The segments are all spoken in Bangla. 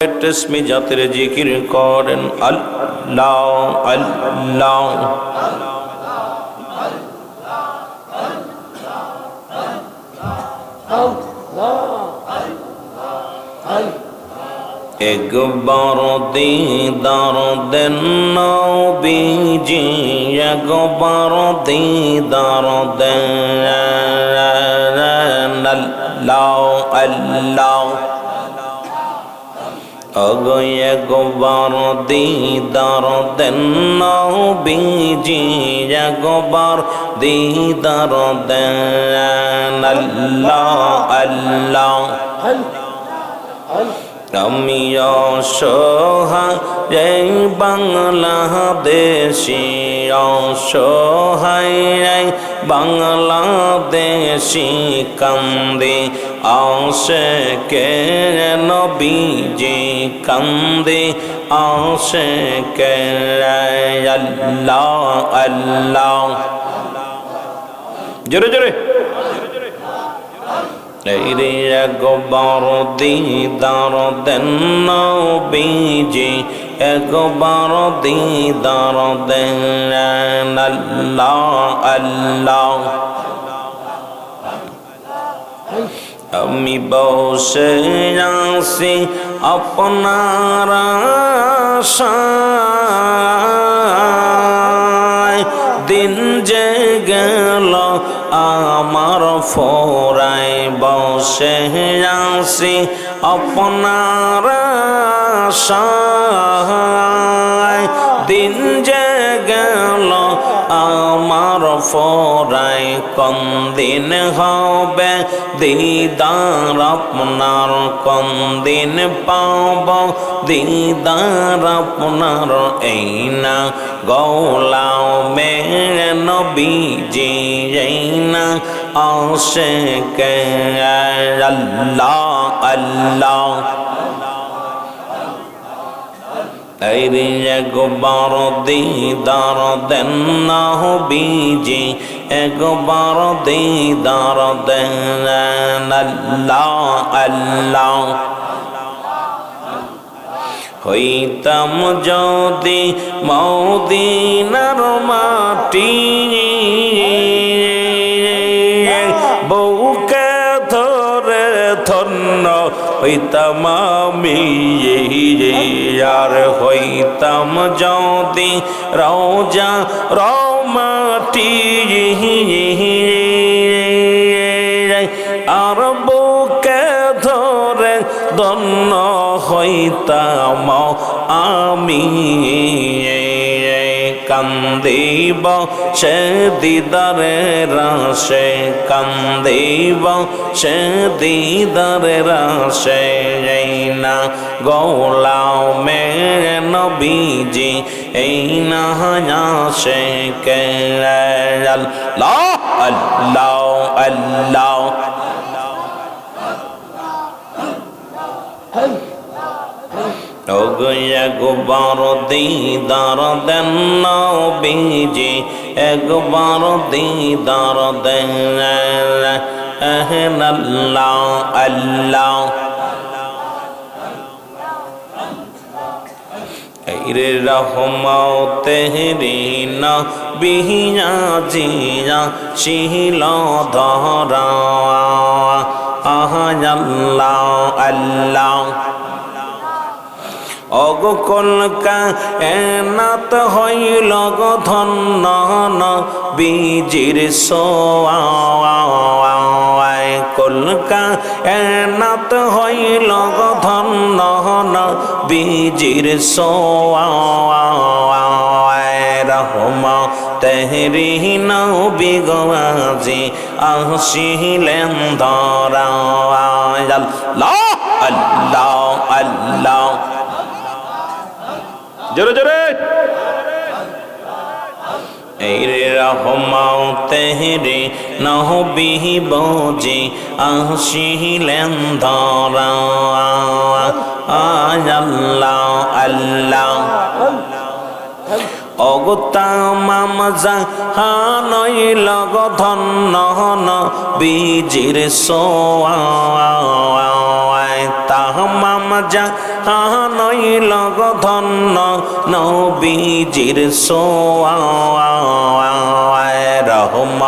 টেসমি জাতের জিকির করেন আল্লাহ আল্লাহ। একবার দিদার দেন নবীজি, একবার দিদার দেন আল্লাহ আল্লাহ। অগয়ে গোবার দিদার দেন বিজি গোবার দিদার দেন আল্লাহ আল্লাহ আমি অসহায় বাংলাদেশি অসহায় বাংলাদেশি কান্দে, আসে কে নবীজি কান্দে, আসে কে আল্লাহ আল্লাহ। জোরে জোরে। রে একবার দিদার দেন নবীজি একবার দিদার দেন আল্লাহ আমি বসে আসি আপনার। দিন যে গেল আমার ফোরাই বসে আসি আপনার। দিন যে গেল আমার ফোরাই কোন দিন হবে। দিদার আপনার কোন দিন পাব। দিদার আপনার এই না, গৌলাও মে নবীজি এই না। আসে কে আল্লাহ আল্লাহ একবার দিদার দেন না হবিজি একবার দিদার দেন আল্লাহ হইতাম যদি মৌদিনার মাটি, বউকে ধরে ধন্য, হইতাম আর হইতাম যদি রওজা রমাটি আর বুকে ধরে দন্ন হইতাম আমি কান্দিব, সে দিদারে রাশে। কান্দিব, সে দিদারে রাশে। এই না গৌলাও মে নবীজি, এই না হাসে কে। আল্লাহ আল্লাহ আল্লাহ। একবার দিদার দেন নবীজি একবার দিদার দেন। আল্লাহ। রে রহমতে রিনা বিহিয়া জিয়া শিল ধরা। আহ আল্লাহ আল্লাহ। অগ কলকা এনাত হইল গ ধন্য বীজির সোয়ায় কলকা, এনাত হইল গ ধন্য বীজির সোয়ায় রহম তেহরি বিগবাজি আসিলেন ধরা জোরে জোরে। রহমাও তেহরে নহবিহি বজে আসিলেন ধরা আল্লাহ আল্লাহ। অগতামাম জাহানই লগ ধন্য বীজির সোয়ায় তাহমাম মামজা হানই লগ ধন্য নবীজির সোয়ায় রহম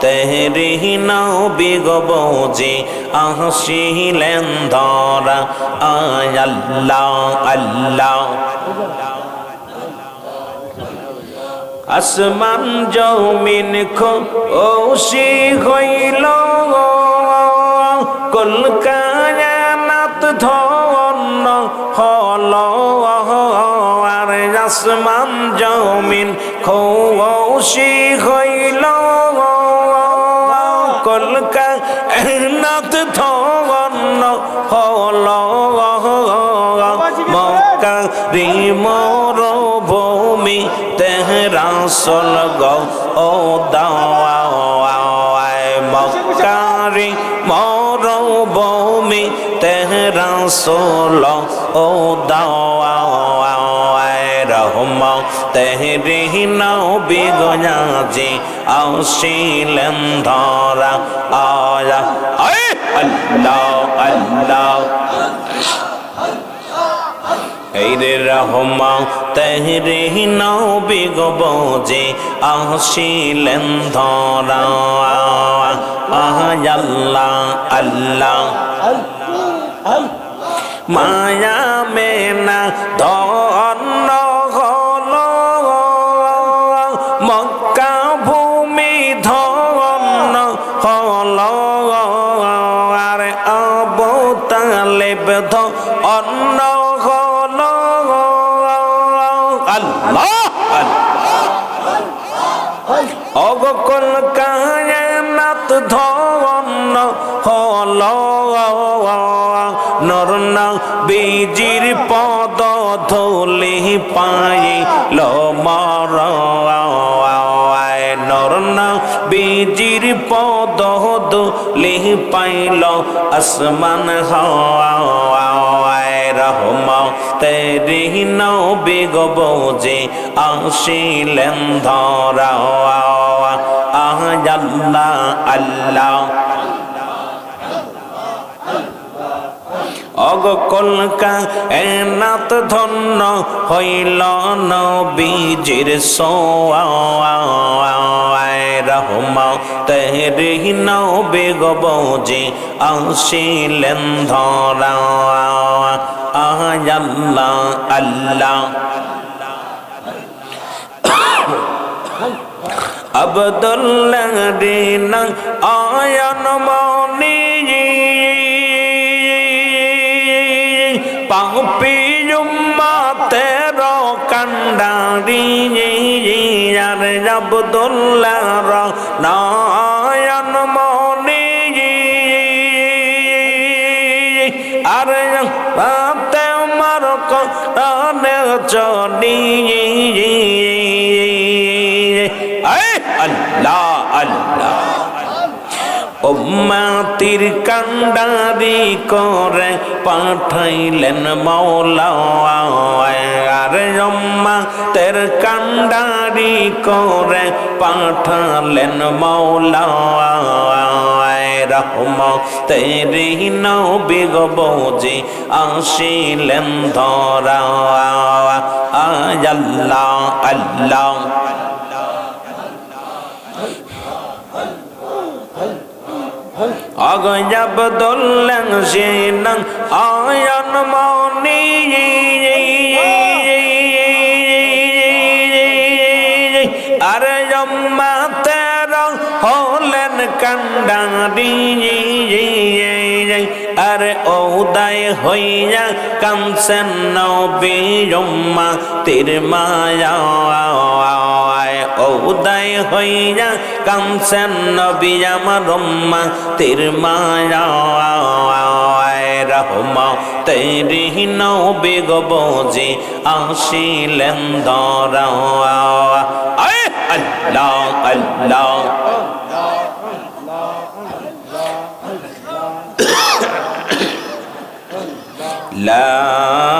তেহরি নবী গবজি আসিলেন ধরা, আয় আল্লাহ আল্লাহ। আসমান জমিন খুশি হইল কলকায়ানাত আসমান জমিন খুশি হইল। কলকায়ানাত ধন্য হল। মক্কারি মরভূমি তেহরা সলগ ও দাওয়ায়। মক্কারি মরভূমি তেহরা সল ও দাওয়ায়। রহম তেহরি নাও বিগজাজি আসিলেন ধরা আয়া আল্লাহ আল্লাহ এই রে রহমা তেহরে নাও বিগব যে ধরা আল্লাহ মায়া মেনা ধন্য মক্কা ভূমি ধন্য হল আর অবতালেব ধন্য হল। আল্লাহ! অগকল কায়নাত হল। নরনা বীজির পদ ধুলি পাইল মর পদ ধুলি পাইল আসমান হাওয়ায় রহম তেরি নবী গবজে আসিলেন ধরা আহ আল্লাহ আল্লাহ। অগকলকা, এনাত ধন্য হইল নবীজির সোয়ায় রহম তেহরি নবে গবজে আসিলেন ধরা। আল্লাহ আল্লাহ। আবদুল্লাহ দিন আয়ন মনি পাপিয়ুম্মা তের কান্ডারি আর আবদুল্লাহ র নয়ন মনি আর পাতে মার কানে চনি উম্মাতির কান্ডারি করে পাঠাইলেন মৌলা আর উম্মা তের কান্ডারি করে পাঠালেন মৌলা রহম তেরি নবী গবজি আসিলেন ধরা। আল্লাহ আল্লাহ। অগজব দোলন সেন আয়ন মনি আরে জম্মা তের হলেন কান্ডারি আরে ওদায় হইয়া কামসেন নবী তীর মায়া ওদায় হইয়া কামসেন নবী আমার রম্মা তীর মায়া তেরি নবী গবজি আসিলেন ধরা আল্লাহ